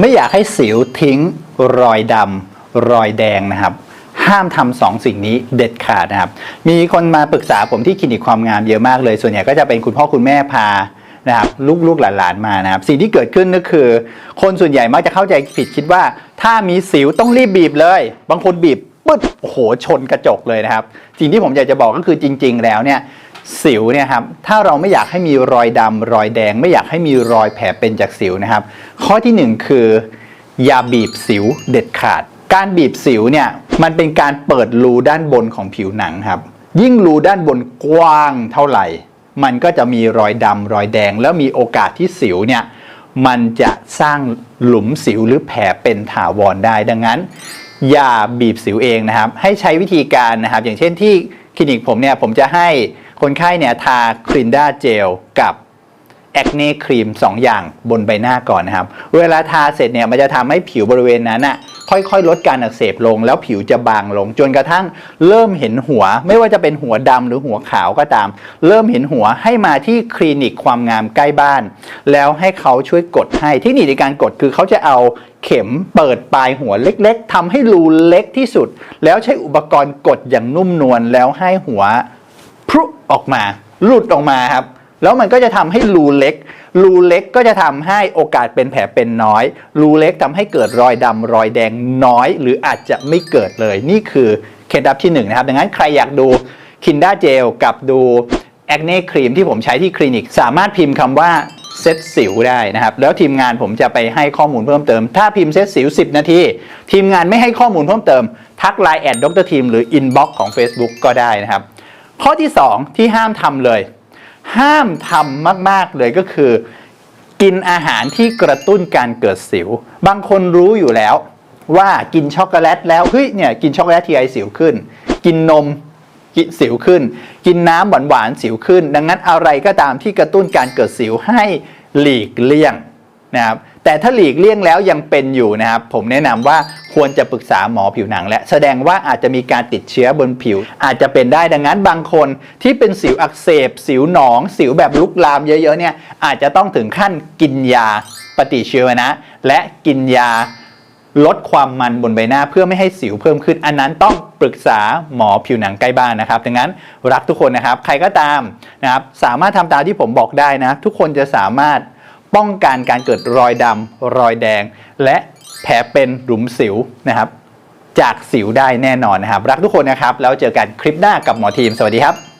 ไม่อยากให้สิวทิ้งรอยดำรอยแดงนะครับ ห้ามทำสองสิ่งนี้เด็ดขาดนะครับ มีคนมาปรึกษาผมที่คลินิกความงามเยอะมากเลย ส่วนใหญ่ก็จะเป็นคุณพ่อคุณแม่พานะครับลูกๆหลานๆมานะครับ สิ่งที่เกิดขึ้นก็คือ คนส่วนใหญ่มักจะเข้าใจผิดคิดว่า ถ้ามีสิวต้องรีบบีบเลย บางคนบีบปึ๊ดโอ้โหชนกระจกเลยนะครับ สิ่งที่ผมอยากจะบอกก็คือจริง ๆ แล้วเนี่ย สิวเนี่ยครับถ้าเราไม่อยากให้มีรอยดำรอยแดง ไม่อยากให้มีรอยแผลเป็นจากสิวนะครับ ข้อที่หนึ่งคือ อย่าบีบสิวเด็ดขาด การบีบสิวเนี่ยมันเป็นการเปิดรูด้านบนของผิวหนังครับ ยิ่งรูด้านบนกว้างเท่าไหร่ มันก็จะมีรอยดำรอยแดง แล้วมีโอกาสที่สิวเนี่ยมันจะสร้างหลุมสิวหรือแผลเป็นถาวรได้ดังนั้น อย่าบีบสิวเองนะครับ ให้ใช้วิธีการนะครับ อย่างเช่นที่คลินิกผมเนี่ยผมจะให้ คนไข้เนี่ยทาคลินด้าเจลกับแอคเน่ครีม2 อย่างบนใบหน้าก่อนนะครับ เวลาทาเสร็จเนี่ยมันจะทำให้ผิวบริเวณนั้นอะค่อยๆ ลดการอักเสบลง แล้วผิวจะบางลง จนกระทั่งเริ่มเห็นหัว ไม่ว่าจะเป็นหัวดำหรือหัวขาวก็ตาม เริ่มเห็นหัวให้มาที่คลินิกความงามใกล้บ้าน แล้วให้เขาช่วยกดให้เทคนิคในการกดคือเขาจะเอาเข็มเปิดปลายหัวเล็ก ๆทำให้รูเล็กที่สุด แล้วใช้อุปกรณ์กดอย่างนุ่มนวลแล้วให้หัว รุออกมา หลุดออกมาครับ แล้วมันก็จะทำให้รูเล็ก รูเล็กก็จะทำให้โอกาสเป็นแผลเป็นน้อย รูเล็กทำให้เกิดรอยดำรอยแดงน้อย หรืออาจจะไม่เกิดเลย นี่คือเคล็ดลับที่หนึ่งนะครับ ดังนั้นใครอยากดูคินด้าเจลกับดูแอคเน่ครีมที่ผมใช้ที่คลินิก สามารถพิมพ์คำว่าเซตสิวได้นะครับ แล้วทีมงานผมจะไปให้ข้อมูลเพิ่มเติม ถ้าพิมพ์เซตสิว 10 นาที ทีมงานไม่ให้ข้อมูลเพิ่มเติม ทักไลน์แอดดรทีมหรืออินบ็อกของ Facebook ก็ได้นะครับ ข้อที่ 2 ที่ห้ามทำเลย ห้ามทำมากๆเลยก็คือ กินอาหารที่กระตุ้นการเกิดสิว บางคนรู้อยู่แล้วว่ากินช็อกโกแลตแล้วเฮ้ยเนี่ยกินช็อกโกแลตทีไรสิวขึ้น กินนมกินสิวขึ้น กินน้ำหวานๆสิวขึ้น ดังนั้นอะไรก็ตามที่กระตุ้นการเกิดสิวให้หลีกเลี่ยงนะครับ แต่ถ้าหลีกเลี่ยงแล้วยังเป็นอยู่นะครับ ผมแนะนำว่าควรจะปรึกษาหมอผิวหนังและแสดงว่าอาจจะมีการติดเชื้อบนผิว อาจจะเป็นได้ดังนั้นบางคนที่เป็นสิวอักเสบ สิวหนอง สิวแบบลุกลามเยอะๆเนี่ยอาจจะต้องถึงขั้นกินยาปฏิชีวนะ และกินยาลดความมันบนใบหน้าเพื่อไม่ให้สิวเพิ่มขึ้น อันนั้นต้องปรึกษาหมอผิวหนังใกล้บ้านนะครับ ดังนั้นรักทุกคนนะครับ ใครก็ตามนะครับสามารถทำตามที่ผมบอกได้นะ ทุกคนจะสามารถ ป้องกันการเกิดรอยดำรอยแดง และแผลเป็นหลุมสิวนะครับ จากสิวได้แน่นอนนะครับ รักทุกคนนะครับ แล้วเจอกันคลิปหน้ากับหมอทีม สวัสดีครับ